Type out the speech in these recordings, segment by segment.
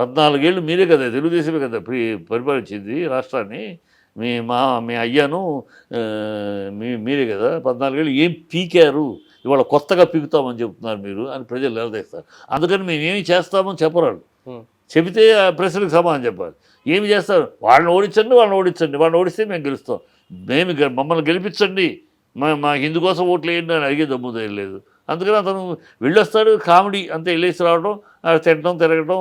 పద్నాలుగేళ్ళు మీరే కదా తెలుగుదేశమే కదా ప్రి పరిపాలించింది రాష్ట్రాన్ని. మీ మా మీ అయ్యాను మీ మీరే కదా పద్నాలుగేళ్ళు ఏం పీకారు? ఇవాళ కొత్తగా పీకుతామని చెప్తున్నారు మీరు అని ప్రజలు నిలదీస్తారు. అందుకని మేము ఏమి చేస్తామని చెప్పరాడు. చెబితే ఆ ప్రశ్నలకు సమాధానం చెప్పాలి. ఏమి చేస్తారు? వాళ్ళని ఓడించండి వాళ్ళని ఓడించండి. వాళ్ళని ఓడిస్తే మేము గెలుస్తాం. మేము మమ్మల్ని గెలిపించండి. మా మాకు ఇందుకోసం ఓట్లు వేయండి అని అడిగే దమ్ము లేదు. అందుకని అతను వెళ్ళొస్తాడు కామెడీ అంతే వెళ్ళేసి రావడం తినడం తిరగడం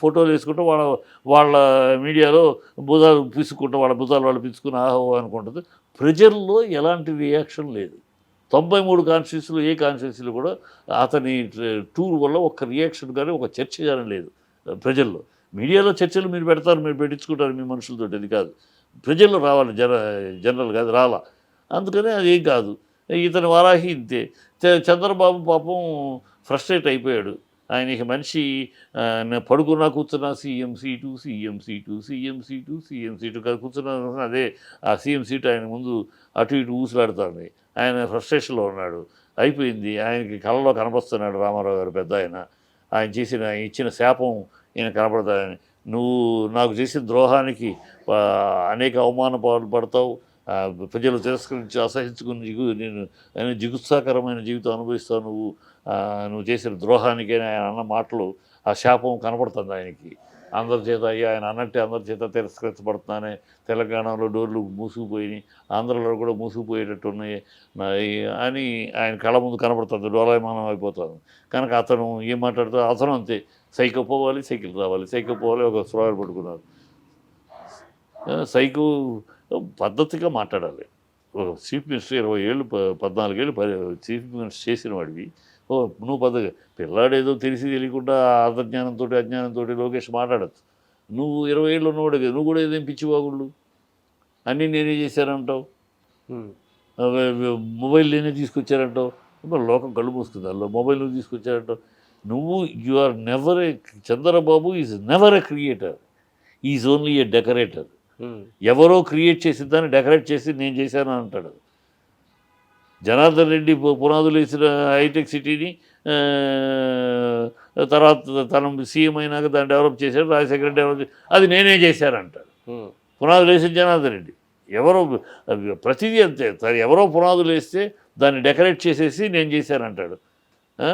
ఫోటోలు వేసుకుంటాం వాళ్ళ వాళ్ళ మీడియాలో భుజాలు పిసుకుంటాం వాళ్ళ భుజాలు వాళ్ళు పిసుకుని ఆహో అనుకుంటుంది. ప్రజల్లో ఎలాంటి రియాక్షన్ లేదు. తొంభై మూడు కాన్స్టిట్యూన్సీలు ఏ కాన్స్టిట్యూన్సీలు కూడా అతని టూర్ వల్ల ఒక రియాక్షన్ కానీ ఒక చర్చ కానీ లేదు ప్రజల్లో మీడియాలో చర్చలు మీరు పెడతారు మీరు పెట్టించుకుంటారు మీ మనుషులతో అది కాదు. ప్రజల్లో రావాలి జన జనరల్ కాదు రాలా. అందుకనే అది ఏం కాదు. ఇతని వారాహి ఇంతే. చంద్రబాబు పాపం ఫ్రస్ట్రేట్ అయిపోయాడు. ఆయనకి మనిషి నేను పడుకున్నా కూర్చున్నా CM seat CM seat CM seat CM seat కాదు కూర్చున్నా అదే ఆ సీఎం సీటు ఆయన ముందు అటు ఇటు ఊసులాడుతుంది. ఆయన ఫ్రస్ట్రేషన్లో ఉన్నాడు. అయిపోయింది. ఆయనకి కళ్ళలో కనపడుతున్నాడు రామారావు గారు పెద్ద ఆయన. ఆయన చేసిన ఇచ్చిన శాపం ఈయన కనపడతాయని. నువ్వు నాకు చేసిన ద్రోహానికి అనేక అవమాన పాలు పడతావు. ప్రజలు తిరస్కరించి అసహించుకుని జిగు నేను నేను జిగుత్సాకరమైన జీవితం అనుభవిస్తావు నువ్వు. నువ్వు చేసిన ద్రోహానికైనా ఆయన అన్న మాటలు ఆ శాపం కనపడుతుంది ఆయనకి. అందరి చేత అయ్యా ఆయన అన్నట్టే అందరి చేత తిరస్కరించబడుతున్నానే. తెలంగాణలో డోర్లు మూసుకుపోయినాయి. ఆంధ్రలో కూడా మూసుకుపోయేటట్టు ఉన్నాయి. అని ఆయన కళ ముందు కనపడుతుంది డోలాయమానం అయిపోతుంది. కనుక అతను ఏం మాట్లాడుతూ అతను అంతే. సైకిల్ పోవాలి సైకిల్ రావాలి. సైకిల్ పోవాలి ఒక స్లోయర్ పట్టుకున్నారు. ఆ, సైకిల్ పద్ధతిగా మాట్లాడాలి. చీఫ్ మినిస్టర్ ఇరవై ఏళ్ళు పద్నాలుగేళ్ళు చీఫ్ మినిస్టర్ చేసిన వాడివి ఓ నువ్వు పద్ధతి పిల్లాడేదో తెలిసి తెలియకుండా అర్ధజ్ఞానంతో అజ్ఞానంతో లోకేష్ మాట్లాడచ్చు. నువ్వు ఇరవై ఏళ్ళు ఉన్నవాడు కదా నువ్వు కూడా ఏదేం పిచ్చివాగుళ్ళు? అన్నీ నేనే చేశానంటావు. ఉమ్. మొబైల్ నేనే తీసుకొచ్చారంటావు మరి లోకం కళ్ళు మూసుకుంది అందులో మొబైల్ నువ్వు తీసుకొచ్చారంటావు నువ్వు you are never a Chandrababu is never a creator. Is only a decorator. ఎవరో క్రియేట్ చేసిన దాన్ని డెకరేట్ చేసి నేను చేశాను అంటాడు. జనార్దన్ రెడ్డి పునాదులు వేసిన హైటెక్ సిటీని తర్వాత తన సీఎం అయినాక దాన్ని డెవలప్ చేశాడు రాజశేఖర రెడ్డి డెవలప్ అది నేనే చేశానంటాడు. పునాదులు వేసిన జనార్దన్ రెడ్డి. ఎవరో ప్రతిదీ అంతే. తను ఎవరో పునాదులు వేస్తే దాన్ని డెకరేట్ చేసేసి నేను చేశానంటాడు ఆ?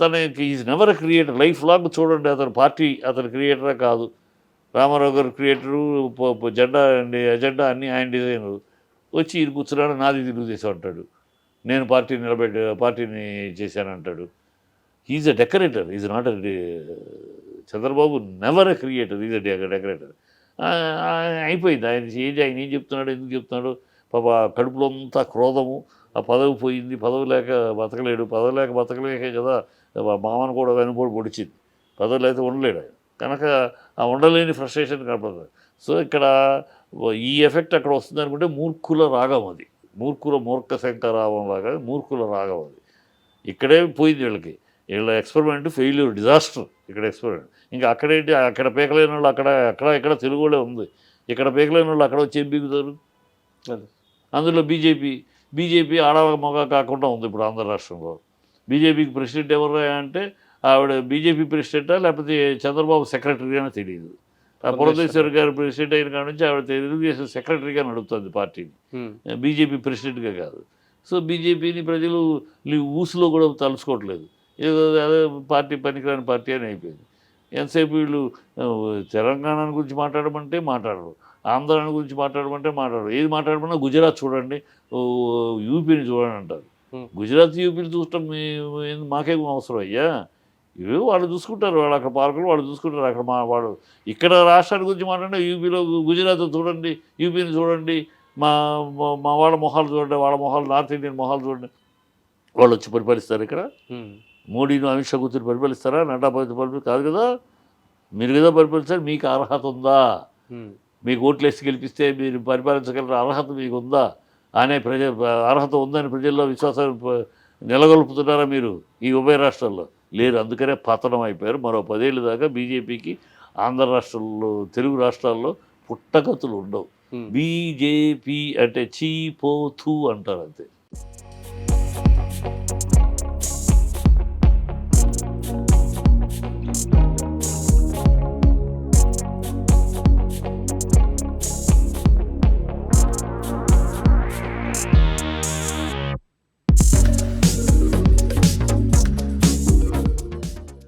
తనకి is never creator. Life long చూడండి అతను పార్టీ అతను క్రియేటరే కాదు. రామారావు గారు క్రియేటరు జెండా అండి ఎజెండా అన్నీ ఆయన డిజైనర్. వచ్చి ఈయన కూర్చున్నాడు నాది తెలుగుదేశం అంటాడు. నేను పార్టీ నిలబెట్టి పార్టీని చేశానంటాడు is a decorator is not a Chandrababu never a creator is a decorator అయిపోయింది ఆయన ఏం ఆయన ఏం చెప్తున్నాడు ఎందుకు చెప్తున్నాడు. పాప కడుపులో అంతా క్రోధము ఆ పదవి పోయింది పదవి లేక బతకలేడు పదవి లేక బతకలేకే కదా మా మామను కూడా వెనుపోడు పొడిచింది. పదవి లేకపోతే ఉండలేడు ఆయన. కనుక ఆ ఉండలేని ఫ్రస్ట్రేషన్ కనపడుతుంది సో ఇక్కడ ఈ ఎఫెక్ట్ అక్కడ వస్తుంది అనుకుంటే మూర్ఖుల రాగం అది. మూర్ఖుల మూర్ఖ శంకరావం లాగా మూర్ఖుల రాగం అది. ఇక్కడే పోయింది వీళ్ళకి. వీళ్ళ ఎక్స్పెరిమెంట్ ఫెయిల్యూర్ డిజాస్టర్ ఇక్కడ ఎక్స్పెరిమెంట్. ఇంకా అక్కడేంటి అక్కడ పీకలేని వాళ్ళు అక్కడ అక్కడ ఇక్కడ తెలుగులో ఉంది. ఇక్కడ పీకలేని వాళ్ళు అక్కడ వచ్చి ఏం పీకుతారు అదే. అందులో బీజేపీ బీజేపీ ఆడ మగ కాకుండా ఉంది ఇప్పుడు ఆంధ్ర రాష్ట్రంలో. బీజేపీకి ప్రెసిడెంట్ ఎవరు అంటే ఆవిడ బీజేపీ ప్రెసిడెంటా లేకపోతే చంద్రబాబు సెక్రటరీ అని తెలియదు. ఆ పురంధేశ్వరి గారు ప్రెసిడెంట్ అయిన కాడ నుంచి ఆవిడ తెలుగుదేశం సెక్రటరీగా నడుపుతుంది పార్టీని. బీజేపీ ప్రెసిడెంట్గా కాదు. సో బీజేపీని ప్రజలు ఊసులో కూడా తలుచుకోవట్లేదు. ఏదో అదే పార్టీ పనికిరాని పార్టీ అని అయిపోయింది. ఎంతసేపు వీళ్ళు తెలంగాణ గురించి మాట్లాడమంటే మాట్లాడరు. ఆంధ్రాని గురించి మాట్లాడమంటే మాట్లాడరు. ఏది మాట్లాడమన్నా గుజరాత్ చూడండి. యూపీని చూడండి అంటారు. గుజరాత్ యూపీని చూడటం మాకేం అవసరం అయ్యా? ఇవి వాళ్ళు చూసుకుంటారు వాళ్ళు అక్కడ పార్కులు వాళ్ళు చూసుకుంటారు అక్కడ మా వాడు ఇక్కడ రాష్ట్రాల గురించి మాట్లాడినా యూపీలో గుజరాత్ చూడండి యూపీని చూడండి మా మా- వాళ్ళ మొహాలు చూడండి వాళ్ళ మొహాలు నార్త్ ఇండియన్ మొహాలు చూడండి. వాళ్ళు వచ్చి పరిపాలిస్తారు ఇక్కడ. మోడీని అమిత్ షా కూర్చొని పరిపాలిస్తారా? నడ్డా పరిపాలి కాదు కదా? మీరు కదా పరిపాలిస్తారు మీకు అర్హత ఉందా. మీకు ఓట్లు వేసి గెలిపిస్తే మీరు పరిపాలించగలరు అర్హత మీకు ఉందా అనే ప్రజ అర్హత ఉందని ప్రజల్లో విశ్వాసాన్ని నెలకొల్పుతున్నారా మీరు ఈ ఉభయ రాష్ట్రాల్లో? లేరు. అందుకనే పతనం అయిపోయారు. మరో పదేళ్ళ దాకా బీజేపీకి ఆంధ్ర రాష్ట్రాల్లో తెలుగు రాష్ట్రాల్లో పుట్టగతులు ఉండవు. బీజేపీ అంటే చీ పో థూ అంటారు అంతే.